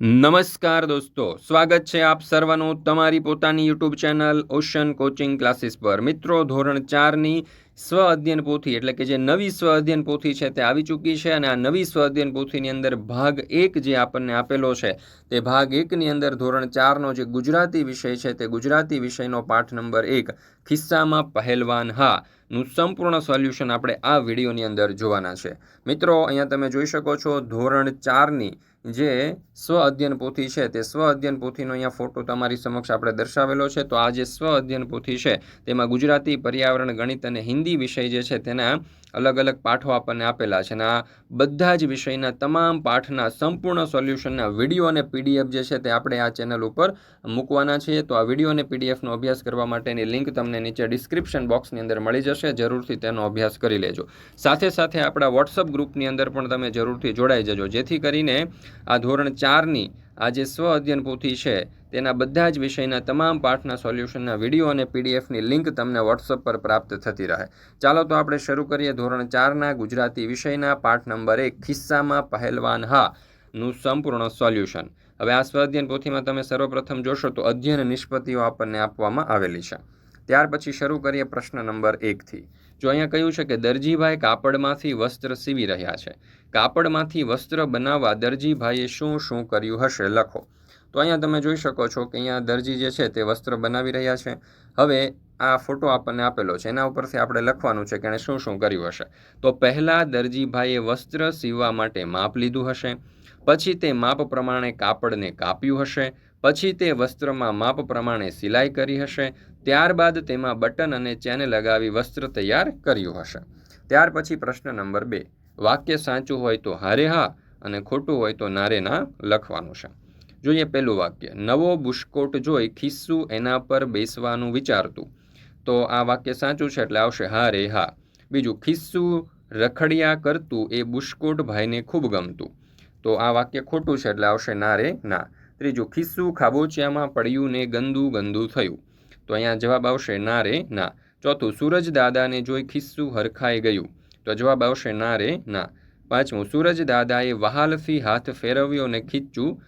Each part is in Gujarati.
નમસ્કાર દોસ્તો, સ્વાગત છે આપ સર્વનું તમારી પોતાની YouTube channel Ocean coaching classes પર. મિત્રો, ધોરણ ચારની સ્વ અધ્યયન પોથી, એટલે કે જે નવી સ્વ અધ્યયન પોથી છે તે આવી ચૂકી છે અને આ નવી સ્વ અધ્યયન પોથીની અંદર ભાગ એક જે આપણને આપેલો છે તે ભાગ એકની અંદર ધોરણ ચારનો જે ગુજરાતી વિષય છે તે ગુજરાતી વિષયનો પાઠ નંબર એક, ખિસ્સામાં પહેલવાન હા, નું સંપૂર્ણ સોલ્યુશન આપણે આ વિડીયોની અંદર જોવાના છે. મિત્રો, અહીંયા તમે જોઈ શકો છો ધોરણ ચારની જે સ્વ અધ્યયન પોથી છે, તે સ્વ અધ્યયન પોથીનો અહીંયા ફોટો તમારી સમક્ષ આપણે દર્શાવેલો છે. તો આ જે સ્વ અધ્યયન પોથી છે, તેમાં ગુજરાતી પર્યાવરણ, ગણિત અને હિન્દી વિષય જે છે, તેના અલગ અલગ પાઠો આપણને આપેલા છે. અને આ બધા જ વિષયના તમામ પાઠના સંપૂર્ણ સોલ્યુશનના વીડિયો અને પીડીએફ જે છે, તે આપણે આ ચેનલ ઉપર મૂકવાના છીએ. તો આ વીડિયો અને પીડીએફનો અભ્યાસ કરવા માટેની લિંક તમને નીચે ડિસ્ક્રિપ્શન બોક્સની અંદર મળી જશે. જરૂરથી તેનો અભ્યાસ કરી લેજો. સાથે સાથે આપણા વોટ્સઅપ ગ્રુપની અંદર પણ તમે જરૂરથી જોડાઈ જજો. જેથી કરીને આ ધોરણ ચારની આ જે સ્વ અધ્યયન પોથી છે, તેના બધા જ વિષયના તમામ પાઠના સોલ્યુશનના વીડિયો અને પીડીએફની લિંક તમને વોટ્સઅપ પર પ્રાપ્ત થતી રહે. ચાલો તો આપણે શરૂ કરીએ ધોરણ ચારના ગુજરાતી વિષયના પાઠ નંબર એક, ખિસ્સામાં પહેલવાન હા, નું સંપૂર્ણ સોલ્યુશન. હવે આ સ્વ અધ્યયન પોથીમાં તમે સર્વપ્રથમ જોશો તો અધ્યયન નિષ્પત્તિઓ આપણને આપવામાં આવેલી છે. ત્યાર પછી શરૂ કરીએ પ્રશ્ન નંબર એકથી જો અહીંયા કહ્યું છે કે દરજીભાઈ કાપડમાંથી વસ્ત્ર સીવી રહ્યા છે, કાપડમાંથી વસ્ત્ર બનાવવા દરજીભાઈએ શું શું કર્યું હશે, લખો. તો અહીંયા તમે જોઈ શકો છો કે અહીંયા દરજી જે છે તે વસ્ત્ર બનાવી રહ્યા છે. હવે આ ફોટો આપણને આપેલો છે, એના ઉપરથી આપણે લખવાનું છે કે એણે શું શું કર્યું હશે. તો પહેલાં દરજીભાઈએ વસ્ત્ર સીવવા માટે માપ લીધું હશે, પછી તે માપ પ્રમાણે કાપડને કાપ્યું હશે, પછી તે વસ્ત્રમાં માપ પ્રમાણે સિલાઈ કરી હશે ત્યારબાદ તેમાં બટન અને ચેન લગાવી વસ્ત્ર તૈયાર કર્યું હશે. ત્યાર પછી પ્રશ્ન નંબર બે, વાક્ય સાચું હોય તો હારે હા અને ખોટું હોય તો નારે ના લખવાનું છે. જોઈએ પહેલું વાક્ય, નવો બુશકોટ જોઈ ખિસ્સું એના પર બેસવાનું વિચારતું. તો આ વાક્ય સાચું છે એટલે આવશે હા રે હા. બીજું, ખિસ્સું રખડિયા કરતું એ બુશકોટ ભાઈને ખૂબ ગમતું. તો આ વાક્ય ખોટું છે એટલે આવશે ના રે ના. ત્રીજું, ખિસ્સું ખાબોચિયામાં પડ્યું ને ગંદુ ગંદુ થયું. તો અહીંયા જવાબ આવશે, ના રે, ના. ચોથું, સૂરજ દાદાને જોઈ ખિસ્સું હરખાઈ ગયું. તો જવાબ આવશે, ના રે, ના. પાંચમું, સૂરજ દાદાએ વહાલથી હાથ ફેરવ્યો ને ખીચ્ચું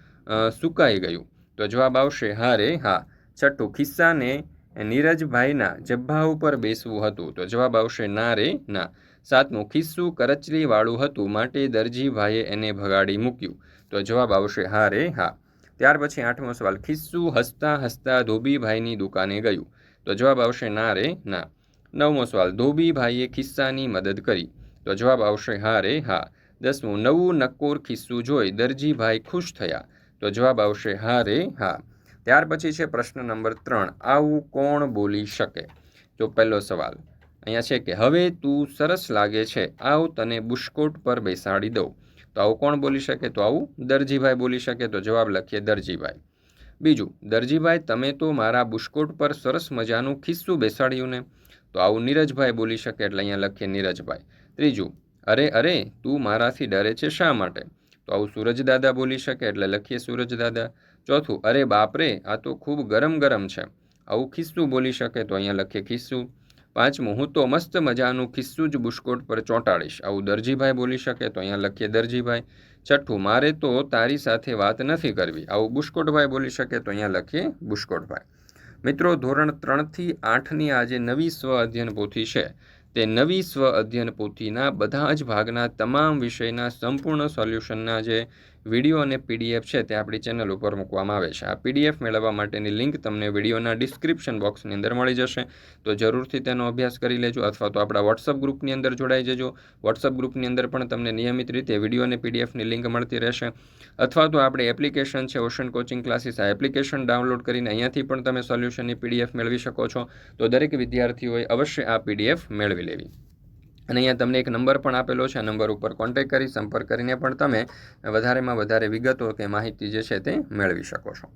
સુકાઈ ગયું. તો જવાબ આવશે, હા રે, હા. છઠ્ઠું, ખિસ્સાને નીરજભાઈના જબ્ભા ઉપર બેસવું હતું. તો જવાબ આવશે, ના રે, ના. સાતમું, ખિસ્સું કરચલીવાળું હતું. માટે દરજીભાઈએ એને ભગાડી મૂક્યું. તો જવાબ આવશે, હા રે, હા. ત્યાર પછી આઠમો સવાલ, ખિસ્સું હસતા હસતા ધોબીભાઈની દુકાને ગયું? તો જવાબ આવશે ના રે ના. નવમો સવાલ, ધોબીભાઈએ ખિસ્સાની મદદ કરી? તો જવાબ આવશે હા રે હા. દસમું, નવું નક્કોર ખિસ્સું જોઈ દરજીભાઈ ખુશ થયા? તો જવાબ આવશે હા રે હા. ત્યાર પછી છે પ્રશ્ન નંબર ત્રણ, આવું કોણ બોલી શકે? તો પહેલો સવાલ, અહીંયા છે કે હવે તું સરસ લાગે છે, આવ તને બુશકોટ પર બેસાડી દઉં. તો આવું કોણ બોલી શકે? તો આવું દરજીભાઈ બોલી શકે. તો જવાબ લખીએ દરજીભાઈ. બીજું, દરજીભાઈ, તમે તો મારા બુશકોટ પર સરસ મજાનું ખિસ્સું બેસાડ્યું ને. તો આવું નીરજભાઈ બોલી શકે એટલે અહીંયા લખીએ નીરજભાઈ. ત્રીજું, અરે અરે, તું મારાથી ડરે છે શા માટે? તો આવું સૂરજદાદા બોલી શકે એટલે લખીએ સૂરજદાદા ચોથું, અરે બાપરે આ તો ખૂબ ગરમ ગરમ છે. આવું ખિસ્સું બોલી શકે તો અહીંયા લખીએ ખિસ્સું. પાંચમું હું તો મસ્ત મજાનું ખિસ્સું જ બુશકોટ પર ચોંટાડીશ. આવું દરજીભાઈ બોલી શકે તો અહીંયા લખીએ દરજીભાઈ. છઠ્ઠું મારે તો તારી સાથે વાત નથી કરવી. આવું બુશકોટભાઈ બોલી શકે તો અહીંયા લખીએ બુશકોટભાઈ મિત્રો, ધોરણ ત્રણથી આઠની આ જે નવી સ્વ અધ્યયન પોથી છે, તે નવી સ્વ અધ્યયન પોથીના બધા જ ભાગના તમામ વિષયના સંપૂર્ણ સોલ્યુશનના જે વીડિયો અને પીડીએફ છે તે આપણી ચેનલ ઉપર મૂકવામાં આવે છે. આ પીડીએફ મેળવવા માટેની લિંક તમને વિડીયોના ડિસ્ક્રિપ્શન બોક્સની અંદર મળી જશે. તો જરૂરથી તેનો અભ્યાસ કરી લેજો અથવા તો આપણા વોટ્સઅપ ગ્રુપની અંદર જોડાઈ જજો. વોટ્સઅપ ગ્રુપની અંદર પણ તમને નિયમિત રીતે વીડિયો અને પીડીએફની લિંક મળતી રહેશે. અથવા તો આપણે એપ્લિકેશન છે ઓશન કોચિંગ ક્લાસીસ, આ એપ્લિકેશન ડાઉનલોડ કરીને અહીંયાથી પણ તમે સોલ્યુશનની પીડીએફ મેળવી શકો છો. તો દરેક વિદ્યાર્થીઓએ અવશ્ય આ પીડીએફ મેળવી લેવી. અને અહીંયા તમને એક નંબર પણ આપેલો છે. આ નંબર ઉપર કોન્ટેક્ટ કરી, સંપર્ક કરીને પણ તમે વધારેમાં વધારે વિગતો કે માહિતી જે છે તે મેળવી શકો છો.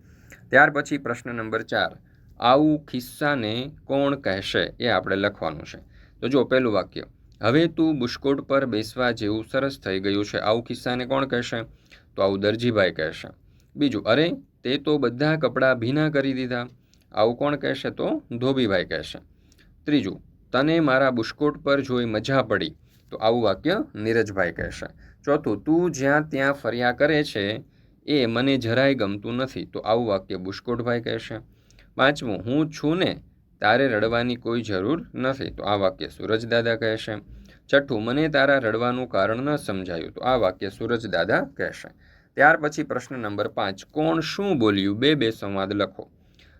ત્યાર પછી પ્રશ્ન નંબર ચાર. આવું ખિસ્સાને કોણ કહેશે? એ આપણે લખવાનું છે. તો જો, પહેલું વાક્ય. હવે તું બુશકોટ પર બેસવા જેવું સરસ થઈ ગયું છે. આવું ખિસ્સાને કોણ કહેશે? તો આવું દરજીભાઈ કહેશે. બીજું, અરે, તે તો બધા કપડાં ભીના કરી દીધા. આવું કોણ કહેશે? તો ધોબીભાઈ કહેશે. ત્રીજું તને મારા બુશકોટ પર જોઈ મજા પડી. તો આવું વાક્ય નીરજભાઈ કહેશે. ચોથું, તું જ્યાં ત્યાં ફર્યા કરે છે, એ મને જરાય ગમતું નથી. તો આવું વાક્ય બુશકોટભાઈ કહેશે. પાંચમું, હું છું ને, તારે રડવાની કોઈ જરૂર નથી. તો આ વાક્ય સૂરજદાદા કહેશે. છઠ્ઠું, મને તારા રડવાનું કારણ ન સમજાયું. તો આ વાક્ય સૂરજદાદા કહેશે. ત્યાર પછી પ્રશ્ન નંબર પાંચ, કોણ શું બોલ્યું? બે બે સંવાદ લખો.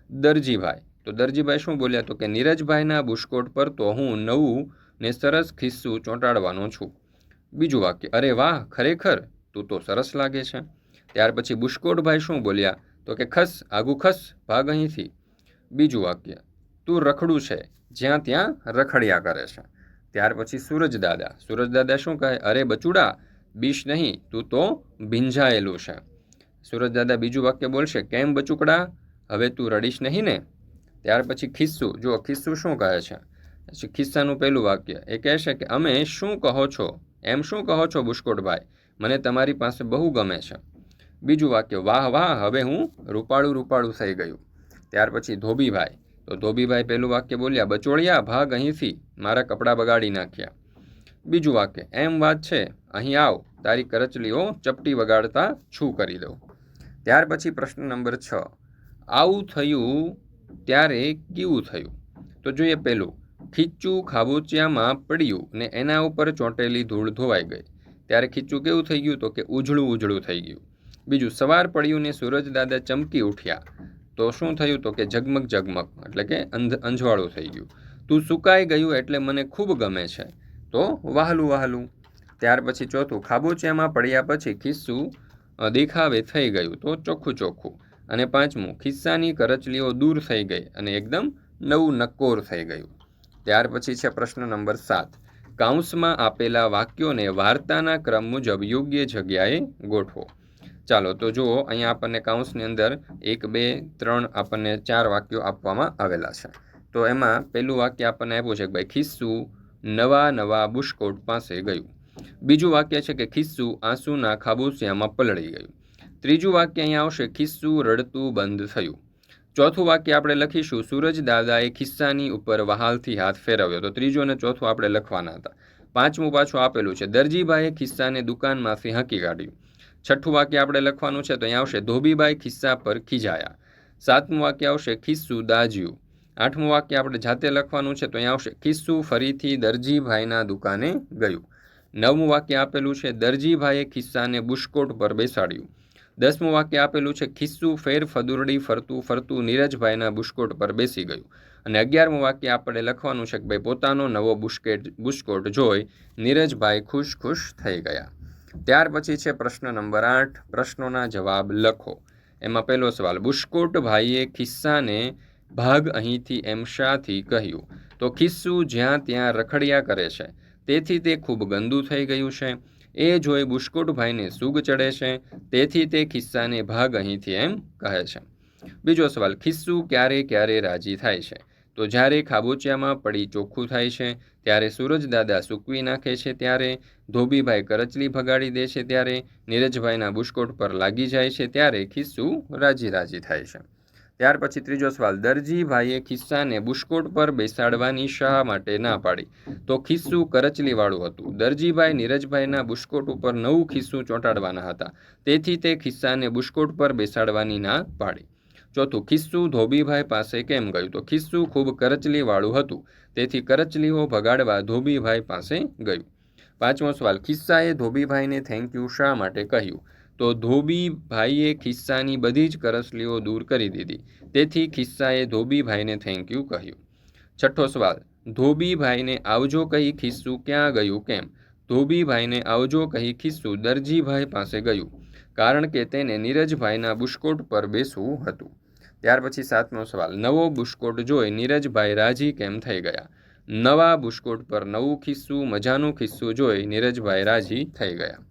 દરજીભાઈ તો દરજીભાઈ શું બોલ્યા? તો કે, નીરજભાઈના બુશકોટ પર તો હું નવું ને સરસ ખિસ્સું ચોંટાડવાનો છું. બીજું વાક્ય, અરે વાહ, ખરેખર? તું તો સરસ લાગે છે. ત્યાર પછી બુશકોટભાઈ શું બોલ્યા? તો કે, ખસ, આગું ખસ, ભાગ અહીંથી. બીજું વાક્ય, તું રખડું છે, જ્યાં ત્યાં રખડ્યા કરે છે. ત્યાર પછી સૂરજદાદા સૂરજદાદા શું કહે? અરે બચુડા, બીશ નહીં, તું તો ભીંજાયેલું છે. સૂરજદાદા બીજું વાક્ય બોલશે, કેમ બચુકડા? હવે તું રડીશ નહીં ને? ત્યાર પછી ખિસ્સું. જો ખિસ્સુ શું કહે છે? પછી ખિસ્સાનું પહેલું વાક્ય. એ કહેશે કે, અમે શું કહો છો? એમ શું કહો છો બુશ્કોટભાઈ મને તમારી પાસે બહુ ગમે છે. બીજું વાક્ય, વાહ વાહ, હવે હું રૂપાળું રૂપાળું થઈ ગયું. ત્યાર પછી ધોબીભાઈ. તો ધોબીભાઈ પહેલું વાક્ય બોલ્યા, બચોળિયા, ભાગ અહીંથી. મારા કપડાં બગાડી નાખ્યા. બીજું વાક્ય, એમ વાત છે, અહીં આવ. તારી કરચલીઓ ચપટી વગાડતા છું કરી દઉં. ત્યાર પછી પ્રશ્ન નંબર છ. આવું થયું ત્યારે કેવું થયું? તો જોઈએ પહેલું. ખીચું ખાબોચિયામાં પડ્યું ને એના ઉપર ચોંટેલી ધૂળ ધોવાઈ ગઈ. ત્યારે ખીચું કેવું થઈ ગયું? તો કે ઉજળું ઉજળું થઈ ગયું. બીજું, સવાર પડ્યું ને સૂરજ દાદા ચમકી ઉઠ્યા. તો શું થયું? તો કે ઝગમગ ઝગમગ, એટલે કે અંધ, અંજવાળું થઈ ગયું. તું સુકાઈ ગયું એટલે મને ખૂબ ગમે છે. તો વહાલું વહાલું. ત્યાર પછી ચોથું, ખાબોચિયામાં પડ્યા પછી ખિસ્સું દેખાવે થઈ ગયું. તો ચોખ્ખું ચોખ્ખું. અને પાંચમું, ખિસ્સાની કરચલીઓ દૂર થઈ ગઈ અને એકદમ નવું નક્કોર થઈ ગયું. ત્યાર પછી છે પ્રશ્ન નંબર સાત. કાઉન્સમાં આપેલા વાક્યોને વાર્તાના ક્રમ મુજબ યોગ્ય જગ્યાએ ગોઠવો. ચાલો, તો જુઓ, અહીંયા આપણને કાઉન્સની અંદર એક, બે, ત્રણ આપણને ચાર વાક્યો આપવામાં આવેલા છે. તો એમાં પહેલું વાક્ય આપણને આપ્યું છે કે ભાઈ, ખિસ્સું નવા નવા બુશકોટ પાસે ગયું. બીજું વાક્ય છે કે ખિસ્સું આંસુના ખાબોચિયામાં પલળી ગયું. ત્રીજું વાક્ય અહીંયા આવશે, ખિસ્સું રડતું બંધ થયું. ચોથું વાક્ય આપણે લખીશું, સૂરજ દાદાએ ખિસ્સાની ઉપર વહાલથી હાથ ફેરવ્યો. તો ત્રીજું અને ચોથું આપણે લખવાના હતા. પાંચમું પાછું આપેલું છે, દરજીભાઈએ ખિસ્સાને દુકાનમાંથી હાંકી કાઢ્યું. છઠ્ઠું વાક્ય આપણે લખવાનું છે, તો અહીંયા આવશે ધોબીભાઈ ખિસ્સા પર ખીજાયા. સાતમું વાક્ય આવશે, ખિસ્સું દાજ્યું. આઠમું વાક્ય આપણે જાતે લખવાનું છે, તો અહીંયા આવશે, ખિસ્સું ફરીથી દરજીભાઈના દુકાને ગયું. નવમું વાક્ય આપેલું છે, દરજીભાઈએ ખિસ્સાને બુશકોટ પર બેસાડ્યું. દસમું વાક્ય આપેલું છે, ખિસ્સું ફેર ફદુરડી ફરતું ફરતું નીરજભાઈના બુશકોટ પર બેસી ગયું. અને અગિયારમું વાક્ય આપણે લખવાનું છે કે, ભાઈ, પોતાનો નવો બુશકેટ બુશકોટ જોઈ નીરજભાઈ ખુશ ખુશ થઈ ગયા. ત્યાર પછી છે પ્રશ્ન નંબર આઠ, પ્રશ્નોના જવાબ લખો. એમાં પહેલો સવાલ બુશકોટભાઈએ ખિસ્સાને ભાગ અહીંથી એમ શાથી કહ્યું? તો ખિસ્સું જ્યાં ત્યાં રખડ્યા કરે છે. તેથી તે ખૂબ ગંદુ થઈ ગયું છે. એ જોઈ બુશકોટભાઈને સૂગ ચડે છે, તેથી તે ખિસ્સાને ભાગ અહીંથી એમ કહે છે. બીજો સવાલ, ખિસ્સુ ક્યારે ક્યારે રાજી થાય છે? તો જ્યારે ખાબોચિયામાં પડી ચોખ્ખું થાય છે, ત્યારે સૂરજદાદા સૂકવી નાખે છે ત્યારે, ધોબીભાઈ કરચલી ભગાડી દે છે ત્યારે, નીરજભાઈના બુશકોટ પર લાગી જાય છે ત્યારે ખિસ્સું રાજી રાજી થાય છે. ત્યાર પછી ત્રીજો સવાલ, દરજીભાઈએ ખિસ્સાને બુશકોટ પર બેસાડવાની શાહ માટે ના પાડી? તો ખિસ્સું કરચલીવાળું હતું. દરજીભાઈ નીરજભાઈના બુશકોટ ઉપર નવું ખિસ્સું ચોંટાડવાના હતા. તેથી તે ખિસ્સાને બુશકોટ પર બેસાડવાની ના પાડી. ચોથું, ખિસ્સું ધોબીભાઈ પાસે કેમ ગયું? તો ખિસ્સું ખૂબ કરચલીવાળું હતું. તેથી કરચલીઓ ભગાડવા ધોબીભાઈ પાસે ગયું. પાંચમો સવાલ, ખિસ્સાએ ધોબીભાઈને થેન્ક યુ શા માટે કહ્યું? તો ધોબીભાઈએ ખિસ્સાની બધી જ કરસલીઓ દૂર કરી દીધી. તેથી ખિસ્સાએ ધોબીભાઈને થેન્ક યુ કહ્યું. છઠ્ઠો સવાલ, ધોબીભાઈને આવજો કહી ખિસ્સું ક્યાં ગયું કેમ? ધોબીભાઈને આવજો કહી ખિસ્સું દરજીભાઈ પાસે ગયું, કારણ કે તેને નીરજભાઈના બુશકોટ પર બેસવું હતું. ત્યાર પછી સાતમો સવાલ, નવો બુશકોટ જોઈ નીરજભાઈ રાજી કેમ થઈ ગયા? નવા બુશકોટ પર નવું ખિસ્સું, મજાનું ખિસ્સું જોઈ નીરજભાઈ રાજી થઈ ગયા.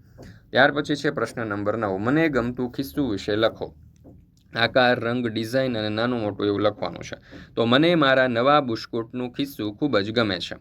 ત્યાર પછી છે પ્રશ્ન નંબર નવ. મને ગમતું ખિસ્સું વિશે લખો. આકાર, રંગ, ડિઝાઇન અને નાનું મોટું એવું લખવાનું છે. તો મને મારા નવા બુશકોટનું ખિસ્સું ખૂબ જ ગમે છે.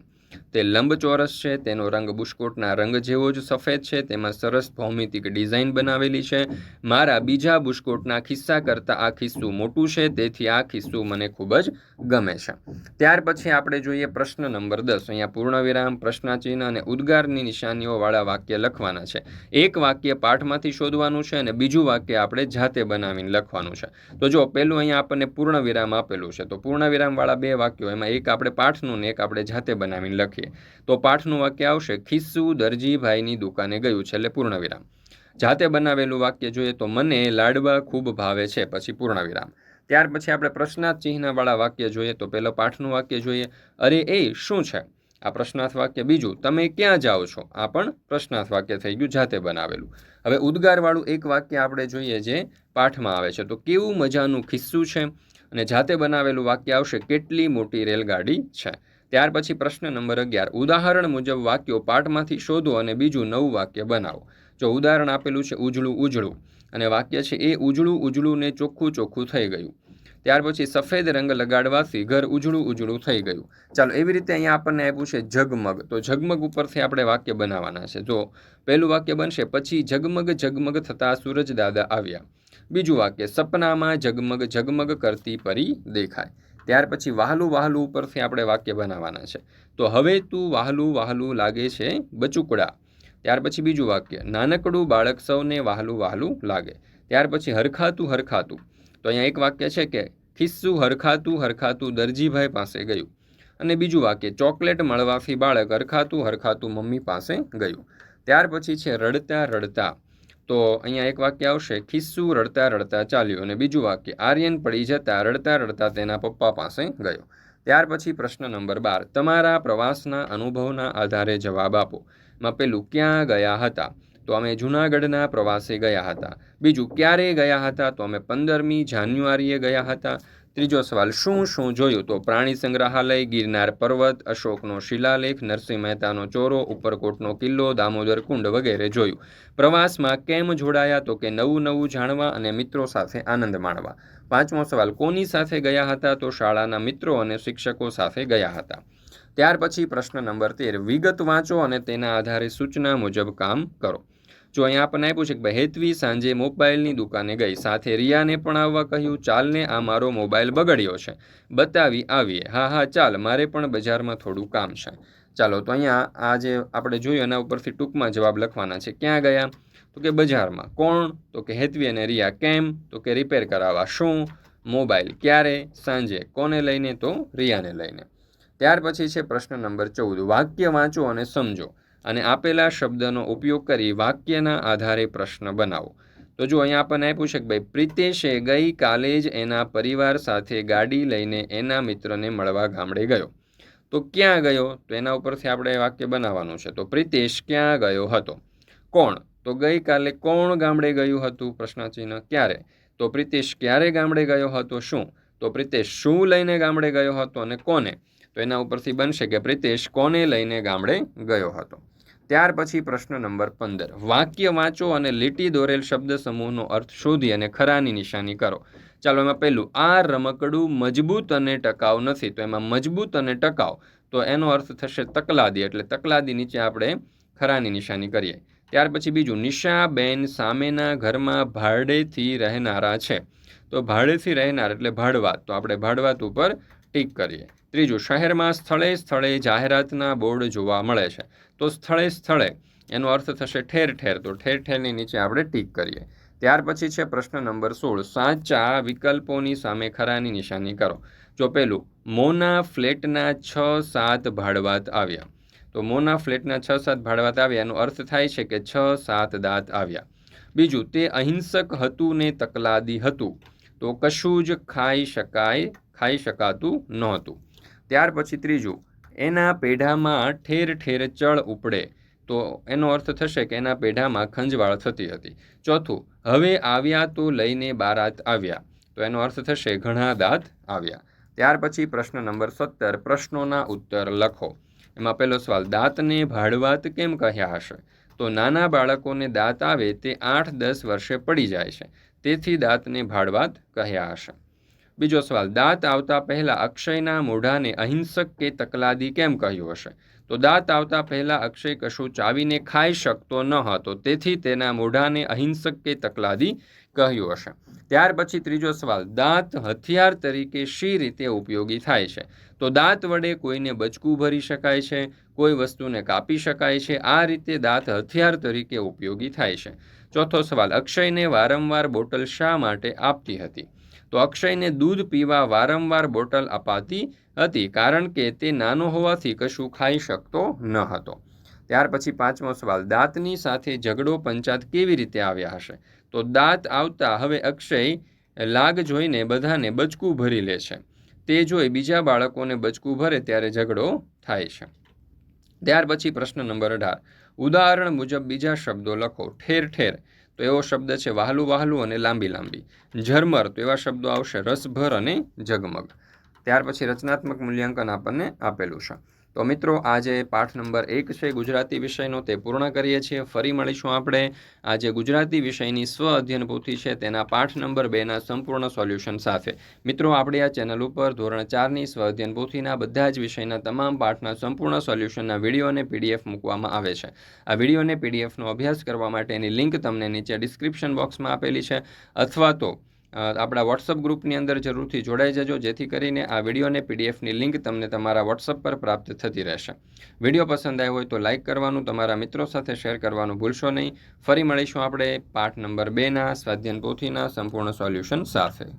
તે લંબચોરસ છે, તેનો રંગ બુસ્કોટના રંગ જેવો જ સફેદ છે, તેમાં સરસ ભૌમિતિક ડિઝાઇન બનાવેલી છે. મારા બીજા બુસ્કોટના ખિસ્સા કરતાં આ ખિસ્સું મોટું છે, તેથી આ ખિસ્સું મને ખૂબ જ ગમે છે. ત્યાર પછી આપણે જોઈએ પ્રશ્ન નંબર દસ. અહીંયા પૂર્ણવિરામ, પ્રશ્નાચિહ્ન અને ઉદ્ગારની નિશાનીઓવાળા વાક્ય લખવાના છે. એક વાક્ય પાઠમાંથી શોધવાનું છે અને બીજું વાક્ય આપણે જાતે બનાવીને લખવાનું છે. તો જો પહેલું અહીંયા આપણને પૂર્ણ વિરામ આપેલું છે, તો પૂર્ણ વિરામવાળા બે વાક્યો, એમાં એક આપણે પાઠનું ને એક આપણે જાતે બનાવીને લખીએ. તો પાઠનું વાક્ય આવશે, ખિસ્સું દરજીભાઈની દુકાને ગયું છે એટલે પૂર્ણ વિરામ જાતે બનાવેલું વાક્ય જોઈએ તો મને લાડવા ખૂબ ભાવે છે, પછી પૂર્ણ વિરામ ત્યાર પછી આપણે પ્રશ્નાર્થ ચિહ્નવાળા વાક્ય જોઈએ તો પહેલો પાઠનું વાક્ય જોઈએ, અરે એ શું છે? આ પ્રશ્નાર્થ વાક્ય બીજું, તમે ક્યાં જાઓ છો? આ પણ પ્રશ્નાર્થ વાક્ય થઈ ગયું જાતે બનાવેલું. હવે ઉદ્ગારવાળું એક વાક્ય આપણે જોઈએ જે પાઠમાં આવે છે, તો કેવું મજાનું ખિસ્સું છે? અને જાતે બનાવેલું વાક્ય આવશે, કેટલી મોટી રેલગાડી છે? ત્યાર પછી પ્રશ્ન નંબર અગિયાર. ઉદાહરણ મુજબ વાક્યો પાઠમાંથી શોધો અને બીજું નવું વાક્ય બનાવો. જો ઉદાહરણ આપેલું છે ઉજળું ઉજળું, અને વાક્ય છે એ ઉજળું ઉજળું ને ચોખ્ખું ચોખ્ખું થઈ ગયું. ત્યાર પછી સફેદ રંગ લગાડવાથી ઘર ઉજળું ઉજળું થઈ ગયું. ચાલો, એવી રીતે અહીંયા આપણને આપ્યું છે ઝગમગ. તો ઝગમગ ઉપરથી આપણે વાક્ય બનાવવાના છે. જો પહેલું વાક્ય બનશે, પછી ઝગમગ ઝગમગ થતાં સૂરજ દાદા આવ્યા. બીજું વાક્ય, સપનામાં ઝગમગ ઝગમગ કરતી પરી દેખાય. ત્યાર પછી વહાલું વહાલું ઉપરથી આપણે વાક્ય બનાવવાના છે. તો હવે તું વહાલું વહાલું લાગે છે બચુકડા. ત્યાર પછી બીજું વાક્ય, નાનકડું બાળક સૌને વહાલું વહાલું લાગે. ત્યાર પછી હરખાતું હરખાતું. તો અહીંયા એક વાક્ય છે કે, ખિસ્સું હરખાતું હરખાતું દરજીભાઈ પાસે ગયું. અને બીજું વાક્ય, ચોકલેટ મળવાથી બાળક હરખાતું હરખાતું મમ્મી પાસે ગયું. ત્યાર પછી છે રડતા રડતા. તો અહીંયા એક વાક્ય આવશે, ખિસ્સું રડતા રડતા ચાલ્યું અને બીજું વાક્ય, આર્યન પડી જતા રડતા રડતા તેના પપ્પા પાસે ગયો. ત્યાર પછી પ્રશ્ન નંબર બાર, તમારા પ્રવાસના અનુભવના આધારે જવાબ આપો. માં પેલું ક્યાં ગયા હતા? તો અમે જૂનાગઢના પ્રવાસે ગયા હતા. બીજું, ક્યારે ગયા હતા? તો અમે પંદરમી જાન્યુઆરીએ ગયા હતા. ત્રીજો સવાલ, શું શું જોયું? તો પ્રાણી સંગ્રહાલય, ગિરનાર પર્વત, અશોકનો શિલાલેખ, નરસિંહ મહેતાનો ચોરો, ઉપરકોટનો કિલ્લો, દામોદર કુંડ વગેરે જોયું. પ્રવાસમાં કેમ જોડાયા? તો કે નવું નવું જાણવા અને મિત્રો સાથે આનંદ માણવા. પાંચમો સવાલ, કોની સાથે ગયા હતા? તો શાળાના મિત્રો અને શિક્ષકો સાથે ગયા હતા. ત્યાર પછી પ્રશ્ન નંબર તેર, વિગત વાંચો અને તેના આધારે સૂચના મુજબ કામ કરો. જો અહીંયા આપણને આપ્યું છે કે ભાઈ, હેતવી સાંજે મોબાઈલની દુકાને ગઈ. સાથે રિયાને પણ આવવા કહ્યું, ચાલને, આ મારો મોબાઈલ બગડ્યો છે. બતાવી, આવીએ. હા હા, ચાલ. મારે પણ બજારમાં થોડું કામ છે. ચાલો, તો અહીંયા આ જે આપણે જોયું, એના ઉપરથી ટૂંકમાં જવાબ લખવાના છે. ક્યાં ગયા? તો કે બજારમાં. કોણ? તો કે હેતવી અને રિયા. કેમ? તો કે રિપેર કરાવવા. શું? મોબાઈલ ક્યારે? સાંજે. કોને લઈને? તો રિયાને લઈને. ત્યાર પછી છે પ્રશ્ન નંબર ચૌદ. વાક્ય વાંચો અને સમજો. અને આપેલા શબ્દનો ઉપયોગ કરી વાક્યના આધારે પ્રશ્ન બનાવો. તો જો અહીંયા આપણને આપ્યું કે ભાઈ, પ્રિતેશે ગઈકાલે જ એના પરિવાર સાથે ગાડી લઈને એના મિત્રને મળવા ગામડે ગયો. તો ક્યાં ગયો? તો એના ઉપરથી આપણે વાક્ય બનાવવાનું છે. તો પ્રિતેશ ક્યાં ગયો હતો? કોણ? તો ગઈકાલે કોણ ગામડે ગયું હતું? પ્રશ્નચિહ્ન ક્યારે? તો પ્રિતેશ ક્યારે ગામડે ગયો હતો? શું? તો પ્રિતેશ શું લઈને ગામડે ગયો હતો અને કોને? તો એના ઉપરથી બનશે કે પ્રિતેશ કોને લઈને ગામડે ગયો હતો? ત્યાર પછી પ્રશ્ન નંબર પંદર. વાક્ય વાંચો અને લીટી દોરેલ શબ્દ સમૂહનો અર્થ શોધી અને ખરાની નિશાની કરો. ચાલો એમાં પહેલું, આ રમકડું મજબૂત અને ટકાઉ નથી, તો એમાં મજબૂત અને ટકાઉ. તો એનો અર્થ થશે તકલાદી, એટલે તકલાદી નીચે આપણે ખરાની નિશાની કરીએ. ત્યાર પછી બીજું, નિશાબેન સામેના ઘરમાં ભાડેથી રહેનારા છે. તો ભાડેથી રહેનાર એટલે ભાડવાત તો આપણે ભાડવાત ઉપર ટીક કરીએ. ત્રીજું, શહેરમાં સ્થળે સ્થળે જાહેરાતના બોર્ડ જોવા મળે છે. તો સ્થળે સ્થળે, એનો અર્થ થશે ઠેર ઠેર. તો ઠેર ઠેરની નીચે આપણે ટીક કરીએ. ત્યાર પછી છે પ્રશ્ન નંબર સોળ, સાચા વિકલ્પોની સામે ખરાની નિશાની કરો. જો પેલું, મોના ફ્લેટના છ સાત ભાડવાત આવ્યા. તો મોના ફ્લેટના છ સાત ભાડવાત આવ્યા, એનો અર્થ થાય છે કે છ સાત દાંત આવ્યા. બીજું, તે અહિંસક હતું ને તકલાદી હતું. તો કશું જ ખાઈ શકાય ખાઈ શકાતું નહોતું. ત્યાર પછી ત્રીજું, એના પેઢામાં ઠેર ઠેર ચળ ઉપડે. તો એનો અર્થ થશે કે એના પેઢામાં ખંજવાળ થતી હતી. ચોથું, હવે આવ્યા તો લઈને બારાત આવ્યા. તો એનો અર્થ થશે ઘણા દાંત આવ્યા. ત્યાર પછી પ્રશ્ન નંબર સત્તર, પ્રશ્નોના ઉત્તર લખો. એમાં પહેલો સવાલ, દાંતને ભાડવાત કેમ કહ્યા હશે? તો નાના બાળકોને દાંત આવે તે આઠ દસ વર્ષે પડી જાય છે. તેથી દાંતને ભાડવાત કહ્યા હશે. બીજો સવાલ, દાંત આવતા પહેલાં અક્ષયના મોઢાને અહિંસક કે તકલાદી કેમ કહ્યું હશે? તો દાંત આવતા પહેલાં અક્ષય કશું ચાવીને ખાઈ શકતો ન હતો, તેથી તેના મોઢાને અહિંસક કે તકલાદી કહ્યું હશે. ત્યાર પછી ત્રીજો સવાલ, દાંત હથિયાર તરીકે શી રીતે ઉપયોગી થાય છે? તો દાંત વડે કોઈને બચકું ભરી શકાય છે, કોઈ વસ્તુને કાપી શકાય છે, આ રીતે દાંત હથિયાર તરીકે ઉપયોગી થાય છે. ચોથો સવાલ, અક્ષયને વારંવાર બોટલ શા માટે આપતી હતી? તો અક્ષયને દૂધ પીવા વારંવાર બોટલ અપાતી હતી કારણ કે તે નાનો હોવાથી કશું ખાઈ શકતો ન હતો. ત્યાર પછી પાંચમો સવાલ, દાંતની સાથે ઝઘડો પંચાત કેવી રીતે આવ્યા હશે? તો દાંત આવતા હવે અક્ષય લાગ જોઈને બધાને બચકું ભરી લે છે. તે જોઈ બીજા બાળકોને બચકું ભરે ત્યારે ઝઘડો થાય છે. ત્યાર પછી પ્રશ્ન નંબર અઢાર, ઉદાહરણ મુજબ બીજા શબ્દો લખો, ઠેર ઠેર. તો એવો શબ્દ છે, વહાલું વહાલું અને લાંબી લાંબી. ઝરમર, તો એવા શબ્દો આવશે, રસભર અને ઝગમગ. ત્યાર પછી રચનાત્મક મૂલ્યાંકન આપણને આપેલું છે. તો મિત્રો, આજે પાઠ નંબર એક છે ગુજરાતી વિષયનો, તે પૂર્ણ કરીએ છીએ, ફરી મળીશું આપણે. આજે ગુજરાતી વિષયની સ્વ અધ્યયન પોથી છે, તેના પાઠ નંબર બેના સંપૂર્ણ સોલ્યુશન સાથે. મિત્રો, આપણે આ ચેનલ ઉપર ધોરણ ચારની સ્વ અધ્યયન પોથીના બધા જ વિષયના તમામ પાઠના સંપૂર્ણ સોલ્યુશનના વીડિયો અને પીડીએફ મૂકવામાં આવે છે. આ વીડિયો અને પીડીએફનો અભ્યાસ કરવા માટેની લિંક તમને નીચે ડિસ્ક્રિપ્શન બોક્સમાં આપેલી છે. અથવા તો આપણા વોટ્સઅપ ગ્રુપની અંદર જરૂરથી જોડાઈ જજો, જેથી કરીને આ વિડીયોને પીડીએફની લિંક તમને તમારા વોટ્સઅપ પર પ્રાપ્ત થતી રહેશે. વીડિયો પસંદ આવ્યો હોય તો લાઇક કરવાનું, તમારા મિત્રો સાથે શેર કરવાનું ભૂલશો નહીં. ફરી મળીશું આપણે પાઠ નંબર બેના સ્વાધ્યન પોથીના સંપૂર્ણ સોલ્યુશન સાથે.